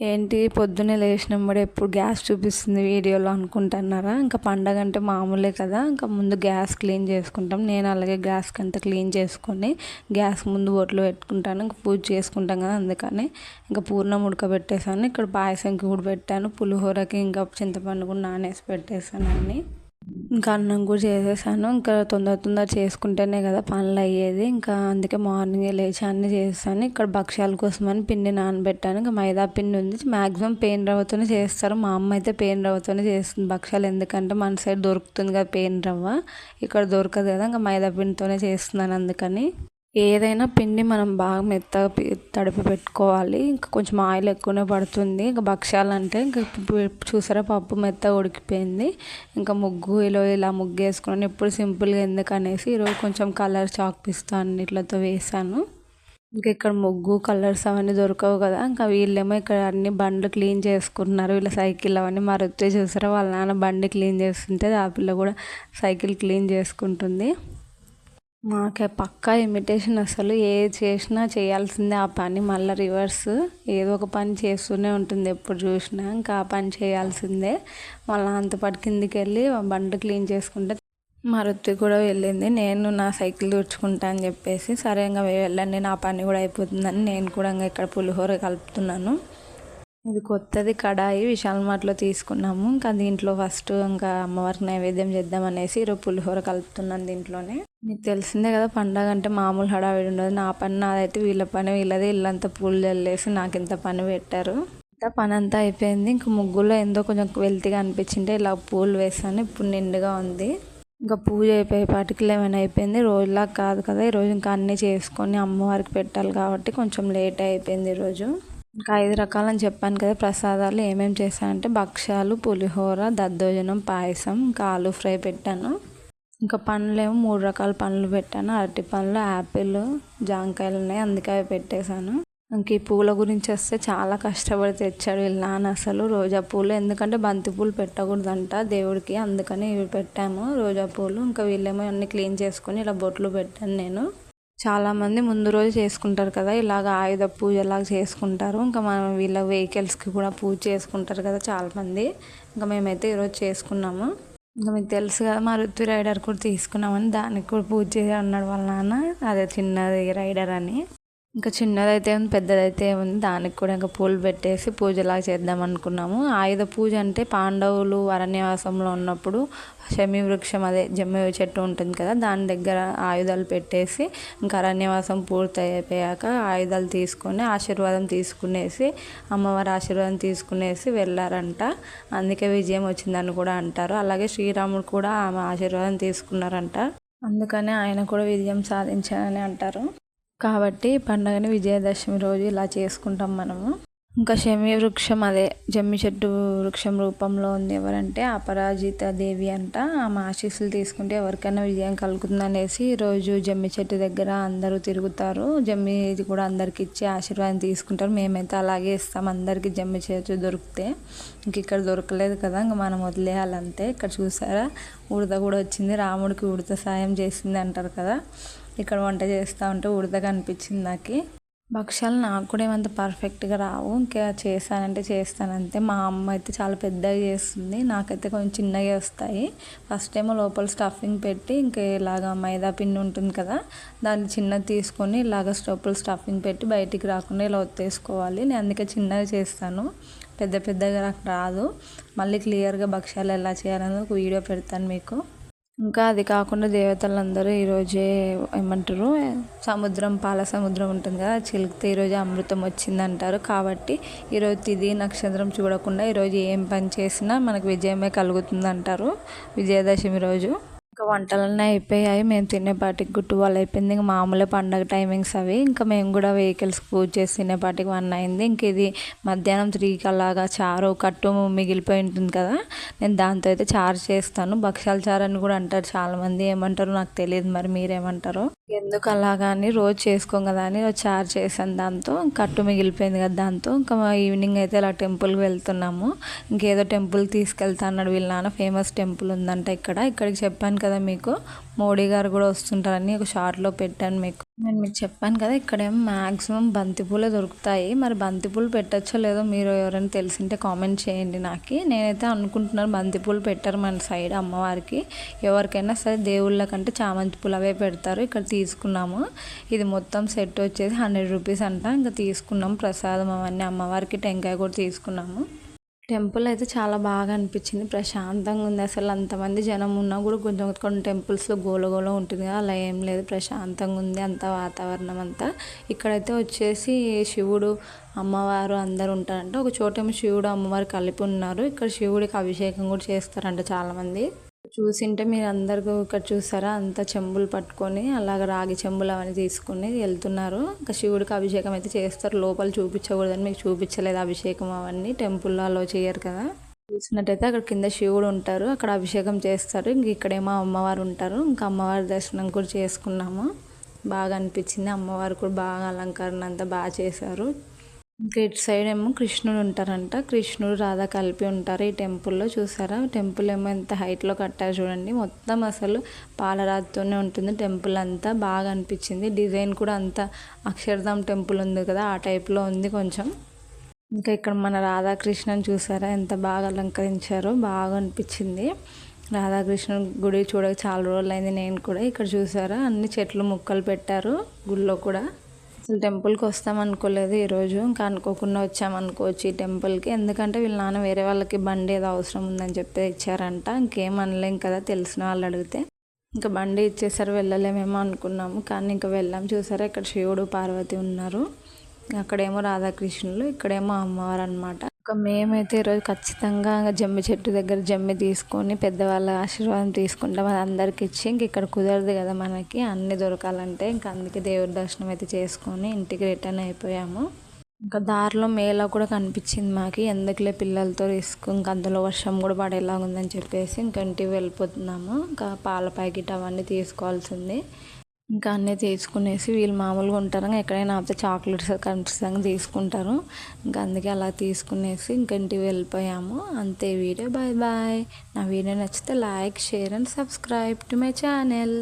ఏంటి? పొద్దున్నే లేచినప్పుడు ఎప్పుడు గ్యాస్ చూపిస్తుంది వీడియోలో అనుకుంటున్నారా? ఇంకా పండగ అంటే మామూలే కదా. ఇంకా ముందు గ్యాస్ క్లీన్ చేసుకుంటాం. నేను అలాగే గ్యాస్ కంతా క్లీన్ చేసుకొని గ్యాస్ ముందు బొట్లు పెట్టుకుంటాను. ఇంకా పూజ చేసుకుంటాం కదా అందుకని. ఇంకా పూర్ణం ఉడకబెట్టేసాను ఇక్కడ పాయసంకి కూడా పెట్టాను. పులిహోరకి ఇంకా చింతపండు కూడా నానేసి పెట్టేసాను అన్నీ. ఇంకా అన్నం కూడా చేసేసాను. ఇంకా తొందర తొందర చేసుకుంటేనే కదా పనులు అయ్యేది. ఇంకా అందుకే మార్నింగే లేచి అన్నీ చేస్తాను ఇక్కడ భక్ష్యాల కోసమని పిండి నానబెట్టాను. ఇంకా మైదా పిండి ఉంది. మ్యాక్సిమం పెయిన్ రవ్వతోనే చేస్తారు. మా అమ్మ అయితే పెయిన్ రవ్వతోనే చేస్తుంది భక్ష్యాలు. ఎందుకంటే మన సైడ్ దొరుకుతుంది కదా పెయిన్ రవ్వ. ఇక్కడ దొరకదు కదా ఇంకా మైదా పిండితోనే చేస్తున్నాను అందుకని. ఏదైనా పిండి మనం బాగా మెత్తగా తడిపి పెట్టుకోవాలి. ఇంకా కొంచెం ఆయిల్ ఎక్కువనే పడుతుంది. ఇంకా భక్ష్యాలు అంటే ఇంకా చూసారా పప్పు మెత్తగా ఉడికిపోయింది. ఇంకా ముగ్గు ఇలా ఇలా ముగ్గు వేసుకున్నాను. ఎప్పుడు సింపుల్గా ఎందుకనేసి ఈరోజు కొంచెం కలర్ చాక్ పిస్తా అన్నిట్లతో వేసాను. ఇంకా ఇక్కడ ముగ్గు కలర్స్ అవన్నీ దొరకవు కదా. ఇంకా వీళ్ళేమో ఇక్కడ అన్ని బండ్లు క్లీన్ చేసుకుంటున్నారు. వీళ్ళ సైకిల్ అవన్నీ మరొత్తే చూసారా వాళ్ళ నాన్న బండి క్లీన్ చేస్తుంటే ఆ పిల్ల కూడా సైకిల్ క్లీన్ చేసుకుంటుంది. మాకే పక్కా ఇమిటేషన్ అసలు ఏది చేసినా చేయాల్సిందే ఆ పని మళ్ళీ రివర్స్ ఏదో ఒక పని చేస్తూనే ఉంటుంది ఎప్పుడు చూసినా ఇంకా ఆ పని చేయాల్సిందే. మళ్ళీ అంతపాటు కిందికి వెళ్ళి బండి క్లీన్ చేసుకుంటే మరుతి కూడా వెళ్ళింది. నేను నా సైకిల్ తుడుచుకుంటా అని చెప్పేసి సరే ఇంకా వెళ్ళండి నా పని కూడా అయిపోతుందని నేను కూడా ఇంకా ఇక్కడ పులిహోర కలుపుతున్నాను. ఇది కొత్తది కడాయి విశాల్ మార్ట్లో తీసుకున్నాము. ఇంకా దీంట్లో ఫస్ట్ ఇంకా అమ్మవారికి నైవేద్యం చేద్దాం అనేసి ఈరోజు పులిహోర కలుపుతున్నాను దీంట్లోనే. మీకు తెలిసిందే కదా పండగ అంటే మామూలు హడావిడి ఉండదు. నా పని నాదైతే వీళ్ళ పని వీళ్ళదే ఇల్లంతా పూలు చల్లేసి నాకు ఇంత పని పెట్టారు. ఇంత పని అంతా అయిపోయింది. ఇంక ముగ్గులో ఎంతో కొంచెం వెల్తిగా అనిపించింటే ఇలా పూలు వేసాను ఇప్పుడు నిండుగా ఉంది. ఇంకా పూజ అయిపోయే పాటికి లెవెన్ అయిపోయింది. రోజులా కాదు కదా. ఈరోజు ఇంకా అన్నీ చేసుకొని అమ్మవారికి పెట్టాలి కాబట్టి కొంచెం లేట్ అయిపోయింది ఈరోజు. ఇంకా ఐదు రకాలని చెప్పాను కదా ప్రసాదాలు ఏమేమి చేశానంటే భక్ష్యాలు పులిహోర దద్దోజనం పాయసం ఇంకా ఆలు ఫ్రై పెట్టాను. ఇంకా పండ్లేమో మూడు రకాల పండ్లు పెట్టాను. అరటి పండ్లు యాపిల్ జాంకాయలు ఉన్నాయి అందుకే అవి పెట్టేశాను. ఇంక ఈ పూల గురించి వస్తే చాలా కష్టపడి తెచ్చాడు వీళ్ళ నాన్న అసలు. రోజా పూలు ఎందుకంటే బంతి పూలు పెట్టకూడదంట దేవుడికి అందుకని ఇవి పెట్టాము. రోజా పూలు ఇంకా వీళ్ళేమో అన్నీ క్లీన్ చేసుకొని ఇలా బొట్లు పెట్టాను నేను. చాలామంది ముందు రోజు చేసుకుంటారు కదా ఇలాగ ఆయుధ పూజ లాగా చేసుకుంటారు. ఇంకా మనం వీళ్ళ వెహికల్స్కి కూడా పూజ చేసుకుంటారు కదా చాలామంది. ఇంకా మేమైతే ఈరోజు చేసుకున్నాము. ఇంకా మీకు తెలుసు కదా మా ఋతు రైడర్ కూడా తీసుకున్నామని దానికి కూడా పూజ చేసి అన్నాడు వాళ్ళ నాన్న. అదే చిన్నది రైడర్ అని. ఇంకా చిన్నదైతే ఉంది పెద్దదైతే ఉంది దానికి కూడా ఇంకా పూలు పెట్టేసి పూజలాగా చేద్దాం అనుకున్నాము. ఆయుధ పూజ అంటే పాండవులు అరణ్యవాసంలో ఉన్నప్పుడు శమి వృక్షం అదే జమ్మి చెట్టు ఉంటుంది కదా దాని దగ్గర ఆయుధాలు పెట్టేసి ఇంకా అరణ్యవాసం పూర్తి అయిపోయాక ఆయుధాలు తీసుకొని ఆశీర్వాదం తీసుకునేసి అమ్మవారి ఆశీర్వాదం తీసుకునేసి వెళ్ళారంట. అందుకే విజయం వచ్చిందని కూడా అంటారు. అలాగే శ్రీరాముడు కూడా ఆమె ఆశీర్వాదం తీసుకున్నారంట. అందుకనే ఆయన కూడా విజయం సాధించారని అంటారు. కాబట్టి పండగని విజయదశమి రోజు ఇలా చేసుకుంటాం మనము. ఇంకా శమి వృక్షం అదే జమ్మి చెట్టు వృక్షం రూపంలో ఉంది ఎవరంటే అపరాజిత దేవి అంట. ఆమె ఆశీస్సులు తీసుకుంటే ఎవరికైనా విజయం కలుగుతుంది రోజు జమ్మి చెట్టు దగ్గర అందరూ తిరుగుతారు. జమ్మి కూడా అందరికి ఇచ్చి ఆశీర్వాదం తీసుకుంటారు. మేమైతే అలాగే ఇస్తాం అందరికి జమ్మి చెట్టు దొరికితే. ఇంక ఇక్కడ దొరకలేదు కదా ఇంకా మనం వదిలేయాలంతే. ఇక్కడ చూసారా ఉడత కూడా వచ్చింది. రాముడికి ఉడత సాయం చేసింది అంటారు కదా. ఇక్కడ వంట చేస్తూ ఉంటే ఉడతగా అనిపించింది నాకు. భక్ష్యాలు నాకు కూడా ఏమంత పర్ఫెక్ట్గా రావు. ఇంకా చేస్తానంటే చేస్తానంతే. మా అమ్మ అయితే చాలా పెద్దగా చేస్తుంది. నాకైతే కొంచెం చిన్నగా వస్తాయి. ఫస్ట్ ఏమో లోపల స్టఫింగ్ పెట్టి ఇంకా ఇలాగ మైదా పిండి ఉంటుంది కదా దాన్ని చిన్నది తీసుకొని ఇలాగ లోపల స్టఫింగ్ పెట్టి బయటికి రాకుండా ఇలా ఒత్తేసుకోవాలి. నేను అందుకే చిన్నగా చేస్తాను. పెద్ద పెద్దగా నాకు రాదు. మళ్ళీ క్లియర్గా భక్ష్యాలు ఎలా చేయాలని ఒక వీడియో పెడతాను మీకు. ఇంకా అది కాకుండా దేవతలందరూ ఈరోజే ఏమంటారు సముద్రం పాల సముద్రం ఉంటుంది కదా చిలికితే ఈరోజు అమృతం వచ్చిందంటారు. కాబట్టి ఈరోజు తిది నక్షత్రం చూడకుండా ఈరోజు ఏం పని చేసినా మనకు విజయమే కలుగుతుంది అంటారు విజయదశమి రోజు. ఇంకా వంటలన్నీ అయిపోయాయి. మేము తినేపాటికి గుట్టు వాళ్ళు అయిపోయింది. ఇంకా మామూలు పండగ టైమింగ్స్ అవి. ఇంకా మేము కూడా వెహికల్స్ పూజ చేసి తినేపాటికి వన్ అయింది. ఇంక ఇది మధ్యాహ్నం త్రీకి అలాగా చారు కట్టు మిగిలిపోయి ఉంటుంది కదా. నేను దాంతో అయితే చారు చేస్తాను. భక్షాల చారు అని కూడా అంటారు చాలామంది. ఏమంటారు నాకు తెలియదు. మరి మీరేమంటారో? ఎందుకు అలాగా అని రోజు చేసుకోం కదా అని చార్జ్ చేశాను దాంతో కట్టు మిగిలిపోయింది కదా దాంతో ఇంకా ఈవినింగ్ అయితే ఇలా టెంపుల్కి వెళ్తున్నాము. ఇంకేదో టెంపుల్ తీసుకెళ్తా అన్నాడు వీళ్ళ నాన్న ఫేమస్ టెంపుల్ ఉందంట ఇక్కడ. ఇక్కడికి చెప్పాను కదా మీకు మోడీ గారు కూడా వస్తుంటారని ఒక షార్ట్లో పెట్టాను మీకు. నేను మీకు చెప్పాను కదా ఇక్కడేమో మ్యాక్సిమం బంతిపూలే దొరుకుతాయి. మరి బంతిపూలు పెట్టచ్చో లేదో మీరు ఎవరైనా తెలిసింటే కామెంట్ చేయండి నాకు. నేనైతే అనుకుంటున్నాను బంతిపూలు పెట్టారు మన సైడ్ అమ్మవారికి. ఎవరికైనా సరే దేవుళ్ళ కంటే చామంతి పూలు అవే పెడతారు. ఇక్కడ తీసుకున్నాము. ఇది మొత్తం సెట్ వచ్చేసి హండ్రెడ్ రూపీస్ అంట. ఇంకా తీసుకున్నాం ప్రసాదం అవన్నీ అమ్మవారికి టెంకాయ కూడా తీసుకున్నాము. టెంపుల్ అయితే చాలా బాగా అనిపించింది. ప్రశాంతంగా ఉంది. అసలు అంతమంది జనం ఉన్నా కూడా కొంచెం కొన్ని టెంపుల్స్లో గోల ఉంటుంది కదా. అలా ఏం లేదు. ప్రశాంతంగా ఉంది. అంత వాతావరణం అంతా. ఇక్కడైతే వచ్చేసి శివుడు అమ్మవారు అందరు ఉంటారంట. ఒక చోటేమో శివుడు అమ్మవారు కలిపి ఉన్నారు. ఇక్కడ శివుడికి అభిషేకం కూడా చేస్తారంట చాలామంది. చూసింటే మీరు అందరికీ ఇక్కడ చూసారా? అంత చెంబులు పట్టుకొని అలాగ రాగి చెంబులు అవన్నీ తీసుకొని వెళ్తున్నారు. ఇంకా శివుడికి అభిషేకం అయితే చేస్తారు. లోపల చూపించకూడదని మీకు చూపించలేదు అభిషేకం అవన్నీ. టెంపుల్లో అలో చేయరు కదా. చూసినట్టయితే అక్కడ కింద శివుడు ఉంటారు. అక్కడ అభిషేకం చేస్తారు. ఇంక ఇక్కడేమో అమ్మవారు ఉంటారు. ఇంకా అమ్మవారి దర్శనం కూడా చేసుకున్నాము. బాగా అనిపించింది. అమ్మవారు కూడా బాగా అలంకరణ అంతా బాగా చేశారు. ఇంకా ఇటు సైడ్ ఏమో కృష్ణుడు ఉంటారంట. కృష్ణుడు రాధా కలిపి ఉంటారు ఈ టెంపుల్లో చూసారా? టెంపుల్ ఏమో ఎంత హైట్లో కట్టారు చూడండి. మొత్తం అసలు పాలరాతితోనే ఉంటుంది. టెంపుల్ అంతా బాగా అనిపించింది. డిజైన్ కూడా అంత అక్షరధామ్ టెంపుల్ ఉంది కదా ఆ టైప్లో ఉంది కొంచెం. ఇంకా ఇక్కడ మన రాధాకృష్ణని చూసారా? ఎంత బాగా అలంకరించారో బాగా అనిపించింది. రాధాకృష్ణ గుడి చూడక చాలా రోజులు అయింది నేను కూడా. ఇక్కడ చూసారా? అన్ని చెట్లు ముక్కలు పెట్టారు గుళ్ళో కూడా. అసలు టెంపుల్కి వస్తాం అనుకోలేదు ఈరోజు ఇంకా అనుకోకుండా వచ్చామనుకోవచ్చు ఈ టెంపుల్కి. ఎందుకంటే వీళ్ళ నాన్న వేరే వాళ్ళకి బండి ఏదో అవసరం ఉందని చెప్తే ఇచ్చారంట. ఇంకేం అనలేం కదా తెలిసిన వాళ్ళు అడిగితే. ఇంకా బండి ఇచ్చేసారు వెళ్ళలేమేమో అనుకున్నాము. కానీ ఇంకా వెళ్ళాం. చూసారా ఇక్కడ శివుడు పార్వతి ఉన్నారు. అక్కడేమో రాధాకృష్ణులు ఇక్కడేమో అమ్మవారు అనమాట ఇంకా మేమైతే ఈరోజు ఖచ్చితంగా జమ్మి చెట్టు దగ్గర జమ్మి తీసుకొని పెద్దవాళ్ళ ఆశీర్వాదం తీసుకుంటాం. అది అందరికి ఇచ్చి ఇంక ఇక్కడ కుదరదు కదా మనకి. అన్ని దొరకాలంటే ఇంకా అందుకే దేవుడి దర్శనం అయితే చేసుకొని ఇంటికి రిటర్న్ అయిపోయాము. ఇంకా దారిలో మేళ కూడా కనిపించింది మాకు. ఎందుకులే పిల్లలతో రిస్క్ ఇంకా అందులో వర్షం కూడా పడేలాగా ఉందని చెప్పేసి ఇంకా ఇంటికి వెళ్ళిపోతున్నాము. ఇంకా పాల ప్యాకెట్ అవన్నీ తీసుకోవాల్సింది. ఇంకా అన్నీ తీసుకునేసి వీళ్ళు మామూలుగా ఉంటారు. ఎక్కడైనా ఆపితే చాక్లెట్స్ ఖచ్చితంగా తీసుకుంటారు. ఇంకా అందుకే అలా తీసుకునేసి ఇంకా ఇంటికి వెళ్ళిపోయాము. అంతే వీడియో. Bye bye. నా వీడియో నచ్చితే like share and subscribe to my channel.